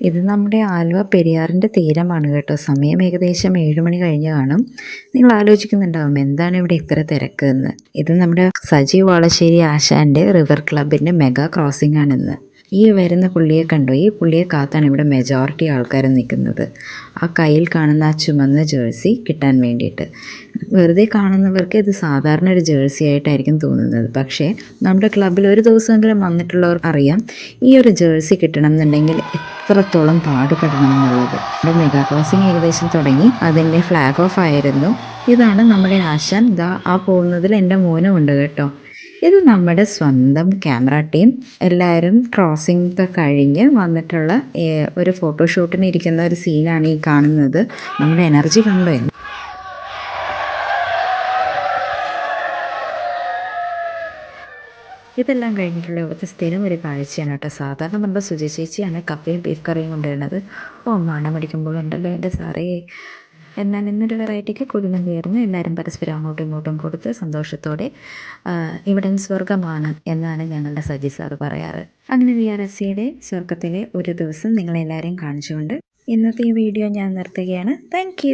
ഇത് നമ്മുടെ ആലുവ പെരിയാറിന്റെ തീരമാണ് കേട്ടോ. സമയം ഏകദേശം ഏഴ് മണി കഴിഞ്ഞ് കാണും. നിങ്ങൾ ആലോചിക്കുന്നുണ്ടാവും എന്താണ് ഇവിടെ ഇത്ര തിരക്ക് എന്ന്. ഇത് നമ്മുടെ സജീവ് വാളശ്ശേരി ആശാന്റെ റിവർ ക്ലബിന്റെ മെഗാ ക്രോസിംഗ് ആണിന്ന്. ഈ വരുന്ന പുള്ളിയെ കണ്ടു? ഈ പുള്ളിയെ കാത്താണ് ഇവിടെ മെജോറിറ്റി ആൾക്കാർ നിൽക്കുന്നത്. ആ കയ്യിൽ കാണുന്ന ആ ചുമന്ന ജേഴ്സി കിട്ടാൻ വേണ്ടിയിട്ട്. വെറുതെ കാണുന്നവർക്ക് ഇത് സാധാരണ ഒരു ജേഴ്സി ആയിട്ടായിരിക്കും തോന്നുന്നത്. പക്ഷേ നമ്മുടെ ക്ലബ്ബിൽ ഒരു ദിവസമെങ്കിലും വന്നിട്ടുള്ളവർ അറിയാം ഈ ഒരു ജേഴ്സി കിട്ടണം എന്നുണ്ടെങ്കിൽ എത്രത്തോളം പാടുപെടണം എന്നുള്ളത് നമ്മുടെ മെഗാ ക്രോസിംഗ് ഏകദേശം തുടങ്ങി. അതിന്റെ ഫ്ലാഗ് ഓഫ് ആയിരുന്നു. ഇതാണ് നമ്മുടെ ആശാൻ. ദാ ആ പോകുന്നതിൽ എന്റെ മോനും ഉണ്ട് കേട്ടോ. ഇത് നമ്മുടെ സ്വന്തം ക്യാമറ ടീം എല്ലാവരും ക്രോസിംഗ് ഒക്കെ കഴിഞ്ഞ് വന്നിട്ടുള്ള ഒരു ഫോട്ടോഷൂട്ടിന് ഇരിക്കുന്ന ഒരു സീനാണ് ഈ കാണുന്നത്. നമ്മുടെ എനർജി കണ്ടോ ഇതെല്ലാം കഴിഞ്ഞിട്ടുള്ള ഇവിടുത്തെ സ്ഥിരം ഒരു കാഴ്ചയാണ് കേട്ടോ. സാധാരണ നമ്മുടെ സുജി ചേച്ചിയാണ് കപ്പയും ബീഫ് കറിയും കൊണ്ടുവരുന്നത്. ഓ മണം പിടിക്കുമ്പോഴുണ്ടല്ലോ എന്റെ സാറേ. എന്നാൽ ഇന്നൊരു വെറൈറ്റിക്ക് കുടുംബം ചേർന്ന് എല്ലാവരും പരസ്പരം അങ്ങോട്ടും ഇങ്ങോട്ടും കൊടുത്ത് സന്തോഷത്തോടെ ഇവിടെ സ്വർഗമാണ് എന്നാണ് ഞങ്ങളുടെ സജി സാറ് പറയാറ്. അങ്ങനെ വി ആർ എസ് സിയുടെ സ്വർഗത്തിലെ ഒരു ദിവസം നിങ്ങളെല്ലാവരെയും കാണിച്ചുകൊണ്ട് ഇന്നത്തെ ഈ വീഡിയോ ഞാൻ നിർത്തുകയാണ്. താങ്ക്